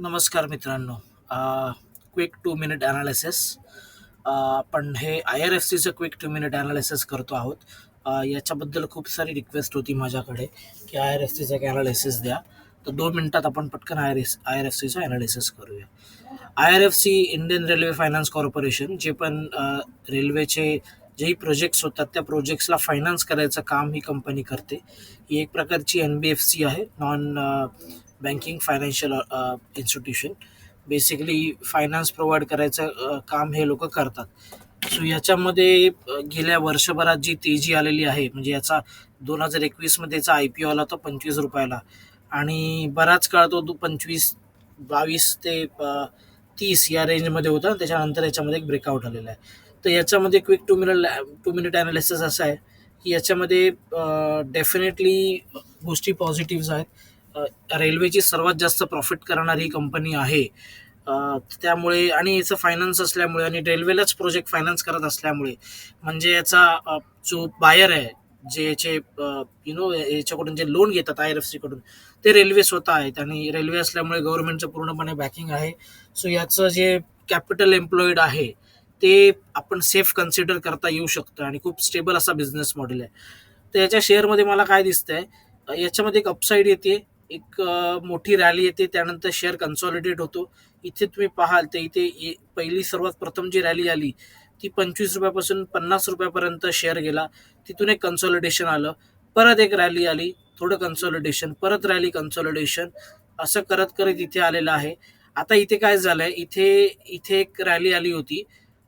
नमस्कार मित्रांनो. Quick two minute analysis आपण हे आय आर एफ सीचं क्विक टू मिनिट ॲनालिसिस करतो आहोत. याच्याबद्दल खूप सारी रिक्वेस्ट होती माझ्याकडे की आय आर एफ सीचं एक ॲनालिसिस द्या. तर दोन मिनटात आपण पटकन I R S I R F सीचं ॲनालिसिस करूया. I R F C Indian railway finance corporation जे पण रेल्वेचे जेही प्रोजेक्ट्स होतात त्या प्रोजेक्ट्सला फायनान्स करायचं काम ही कंपनी करते. ही एक प्रकारची एन बी एफ सी आहे non banking financial institution basically finance provide करायचं काम हे लोक करतात. सो याच्यामध्ये गेल्या वर्षभरात जी तेजी आलेली आहे म्हणजे याचा दोन हजार एकवीसमध्ये याचा आय पी ओ आला होता पंचवीस रुपयाला. आणि बराच काळ तो पंचवीस बावीस ते तीस या रेंजमध्ये होता. त्याच्यानंतर याच्यामध्ये एक ब्रेकआउट आलेला आहे. तर याच्यामध्ये quick two minute two minute analysis असं आहे की याच्यामध्ये डेफिनेटली गोष्टी पॉझिटिव्ह आहेत. रेल्वेची सर्वात जास्त प्रॉफिट करणारी कंपनी आहे. त्यामुळे आणि याचं फायनान्स असल्यामुळे आणि रेल्वेलाच प्रोजेक्ट फायनान्स करत असल्यामुळे म्हणजे याचा जो बायर आहे जे याचे यु नो याच्याकडून जे लोन घेतात आय आर एफ सीकडून ते रेल्वे स्वतः आहेत आणि रेल्वे असल्यामुळे गव्हर्नमेंटचं पूर्णपणे बॅकिंग आहे. सो याचं जे कॅपिटल एम्प्लॉईड आहे ते आपण सेफ कन्सिडर करता येऊ शकतं आणि खूप स्टेबल असा बिझनेस मॉडेल आहे. तर याच्या शेअरमध्ये मला काय दिसतंय याच्यामध्ये एक अपसाईड येते एक मोठी रॅली येते त्यानंतर शेअर कन्सॉलिडेट होतो. इथे तुम्ही पाहाल तर इथे ए- पहिली सर्वात प्रथम जी रॅली आली ती पंचवीस रुपयापासून पन्नास रुपयापर्यंत शेअर गेला. तिथून एक कन्सॉलिडेशन आलं. परत एक रॅली आली थोडं कन्सॉलिडेशन परत रॅली कन्सॉलिडेशन असं करत करत इथे आलेलं आहे. आता इथे काय झालंय इथे इथे एक रॅली आली होती.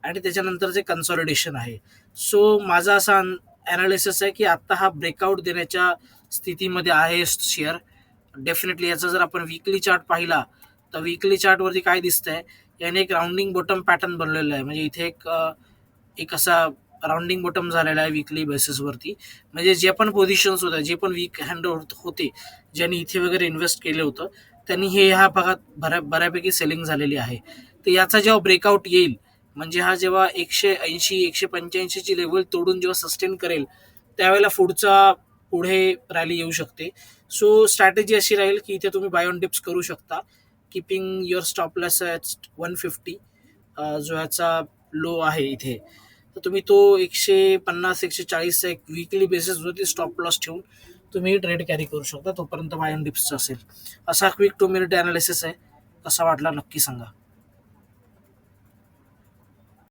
आणि त्याच्यानंतरचे कन्सॉलिडेशन आहे. सो माझा असा ॲनालिसिस आहे की आत्ता हा ब्रेकआउट देण्याच्या स्थितीमध्ये आहे शेअर डेफिनेटली याचा जर आपण विकली चार्ट पाहिला तर विकली चार्टवरती काय दिसतंय? याने एक राऊंडिंग बॉटम पॅटर्न बनलेला आहे. म्हणजे इथे एक एक असा राऊंडिंग बॉटम झालेला आहे विकली बेसिसवरती म्हणजे जे पण पोझिशन्स होत्या जे पण वीक हँड होते ज्यांनी इथे वगैरे इन्व्हेस्ट केलं होतं त्यांनी हे ह्या भागात बऱ्या बऱ्यापैकी सेलिंग झालेली आहे. तर याचा जेव्हा ब्रेकआउट येईल म्हणजे हा जेव्हा एकशे ऐंशी एकशे पंच्याऐंशीची लेवल तोडून जेव्हा सस्टेन करेल त्यावेळेला पुढचा पुढे रॅली येऊ शकते. सो स्ट्रॅटेजी अशी राहील की इथे तुम्ही बाय ऑन डिप्स करू शकता. Keeping your stop loss at one fifty जो ह्याचा लो आहे इथे. तर तुम्ही तो एकशे पन्नास एकशे चाळीसचा एक विकली बेसिसवरती स्टॉप लॉस ठेवून तुम्ही ट्रेड कॅरी करू शकता. तोपर्यंत बाय ऑन डिप्सचं असेल. असा क्विक टू मिनिट ॲनालिसिस आहे. कसा वाटला नक्की सांगा.